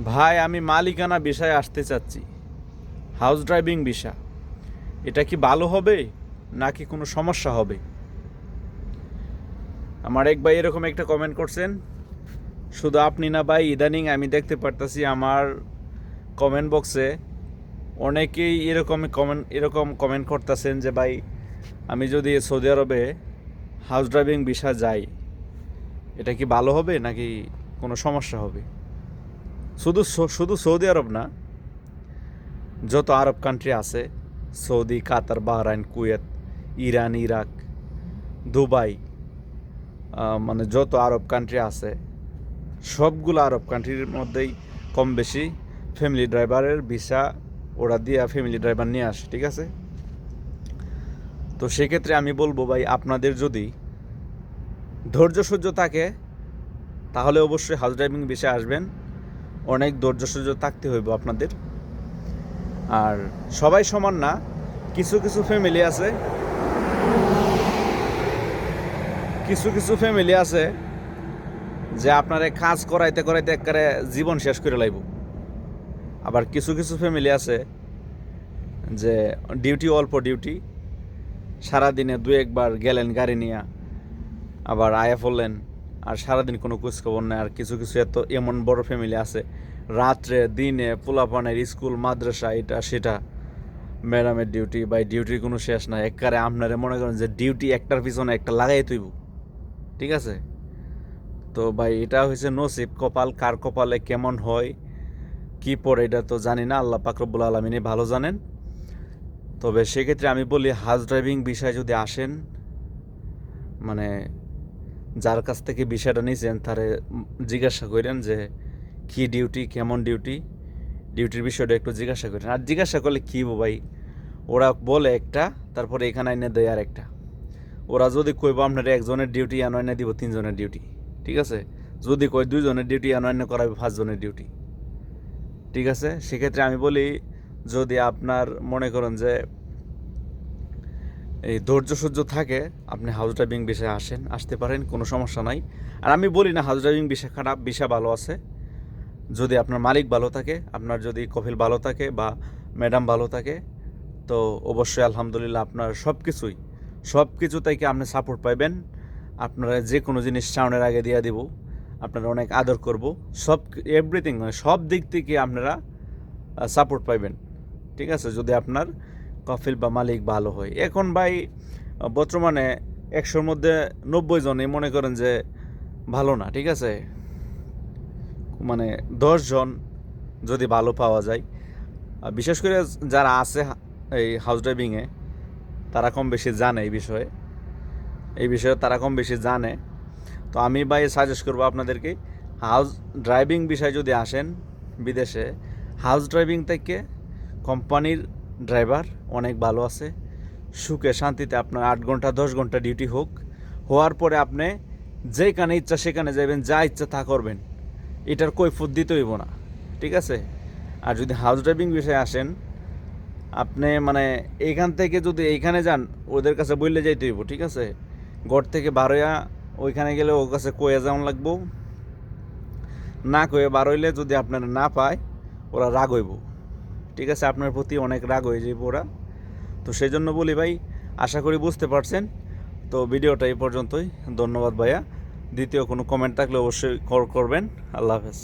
ভাই, আমি মালিকানা বিষয়ে আসতে চাচ্ছি। হাউস ড্রাইভিং বিষয় এটা কি ভালো হবে, নাকি কোনো সমস্যা হবে? আমার এক ভাই এরকম একটা কমেন্ট করছেন। শুধু আপনি না ভাই, ইদানিং আমি দেখতে পারতাছি আমার কমেন্ট বক্সে অনেকেই এরকম কমেন্ট এরকম কমেন্ট করতেছেন যে ভাই, আমি যদি সৌদি আরবে হাউস ড্রাইভিং ভিসা যাই, এটা কি ভালো হবে, নাকি কোনো সমস্যা হবে? শুধু শুধু সৌদি আরব না, যত আরব কান্ট্রি আছে, Saudi, Qatar, Bahrain, Kuwait, Iran, Iraq, Dubai মানে যত আরব কান্ট্রি আছে, সবগুলো আরব কান্ট্রির মধ্যেই কম বেশি ফ্যামিলি ড্রাইভারের ভিসা ওরা দিয়ে ফ্যামিলি ড্রাইভার নিয়ে আসে, ঠিক আছে? তো সেক্ষেত্রে আমি বলব ভাই, আপনাদের যদি ধৈর্য সহ্য থাকে, তাহলে অবশ্যই হাউস ড্রাইভিং বিষয়ে আসবেন। অনেক ধৈর্য সহ্য থাকতে হইব আপনাদের। আর সবাই সমান না, কিছু কিছু ফ্যামিলি আছে, কিছু কিছু ফ্যামিলি আছে যে আপনারে কাজ করাইতে করাইতে একবারে জীবন শেষ করে লাইব। আবার কিছু কিছু ফ্যামিলি আছে যে ডিউটি অল্প ডিউটি সারাদিনে দু একবার গেলেন গাড়ি নিয়ে, আবার আয়া পড়লেন আর সারাদিন কোনো খোঁজখবর নেই, আর কিছু কিছু এত এমন বড় ফ্যামিলি আছে, রাত্রে, দিনে, পোলাপানের স্কুল, মাদ্রাসা, এটা, সেটা, ম্যাডামের ডিউটি বা ডিউটির কোনো শেষ নাই। একবারে আপনারে মনে করেন যে ডিউটি একটার পিছনে একটা লাগাই তুইব ঠিক আছে? তো ভাই, এটা হয়েছে নসিব। কপাল কার কপালে কেমন হয়, কি পড়ে, এটা তো জানি না। আল্লাহ পাকরবুল আলমিনে ভালো জানেন। তবে সেক্ষেত্রে আমি বলি, হাজ ড্রাইভিং বিষয়ে যদি আসেন মানে যার কাছ থেকে বিষয়টা নিয়েছেন, তারে জিজ্ঞাসা করেন যে, কি ডিউটি কেমন ডিউটি ডিউটির বিষয়টা একটু জিজ্ঞাসা করেন। আর জিজ্ঞাসা করলে কী ভাই? ওরা বলে একটা, তারপরে এখানে এনে দেয় আর একটা ওরা যদি কইব আপনার একজনের ডিউটি আনো এনে দিব তিনজনের ডিউটি ঠিক আছে? যদি কই দুইজনের ডিউটি আনো এনে করাবে পাঁচজনের ডিউটি ঠিক আছে? সেক্ষেত্রে আমি বলি, যদি আপনার মনে করেন যে এই ধৈর্য সহ্য থাকে, আপনি হাউস ড্রাইভিং বিষয়ে আসেন, আসতে পারেন, কোনো সমস্যা নাই। আর আমি বলি না হাউস ড্রাইভিং বিষয় খারাপ বিষয় ভালো আছে। যদি আপনার মালিক ভালো থাকে, আপনার যদি কফিল ভালো থাকে বা ম্যাডাম ভালো থাকে, তো অবশ্যই আলহামদুলিল্লাহ আপনার সব কিছুই, সব কিছু থেকে আপনি সাপোর্ট পাইবেন। আপনারা যে কোনো জিনিস সাউনের আগে দিয়ে দিব, আপনারা অনেক আদর করব। সব এভরিথিং মানে সব দিক থেকে আপনারা সাপোর্ট পাইবেন। ঠিক আছে? যদি আপনার কফিল বা মালিক ভালো হয়। এখন ভাই বর্তমানে একশোর মধ্যে নব্বই জনই মনে করেন যে ভালো না, ঠিক আছে? মানে জন যদি ভালো পাওয়া যায়। বিশেষ করে যারা আছে এই হাউস ড্রাইভিংয়ে তারা কম বেশি জানে এই বিষয়ে। এই বিষয়ে তারা কম বেশি জানে। তো আমি ভাই সাজেস্ট করব আপনাদেরকে হাউস ড্রাইভিং বিষয়ে যদি আসেন বিদেশে হাউস ড্রাইভিং থেকে কোম্পানির ড্রাইভার, অনেক ভালো আছে। সুখে, শান্তিতে আপনার আট ঘণ্টা, দশ ঘণ্টা ডিউটি হোক। হওয়ার পরে আপনি যেখানে ইচ্ছা সেখানে যাবেন যা ইচ্ছা তা করবেন। এটার কৈফত দিতে হইব না, ঠিক আছে? আর যদি হাউস ড্রাইভিং বিষয়ে আসেন, আপনি মানে এইখান থেকে যদি এইখানে যান, ওদের কাছে বললে যাইতে হইব, ঠিক আছে? গড় থেকে বারোয়া ওইখানে গেলে ওর কাছে কয়ে যেমন লাগবো। না কয়ে বারোইলে যদি আপনারা না পায়, ওরা রাগ হইব। ঠিক আছে, আপনার প্রতি অনেক রাগ হয়ে যাবে ওরা। তো সেই জন্য বলি ভাই, আশা করি বুঝতে পারছেন। তো ভিডিওটা এই পর্যন্তই। ধন্যবাদ ভাইয়া। দ্বিতীয় কোনো কমেন্ট থাকলে অবশ্যই করবেন। আল্লাহ হাফেজ।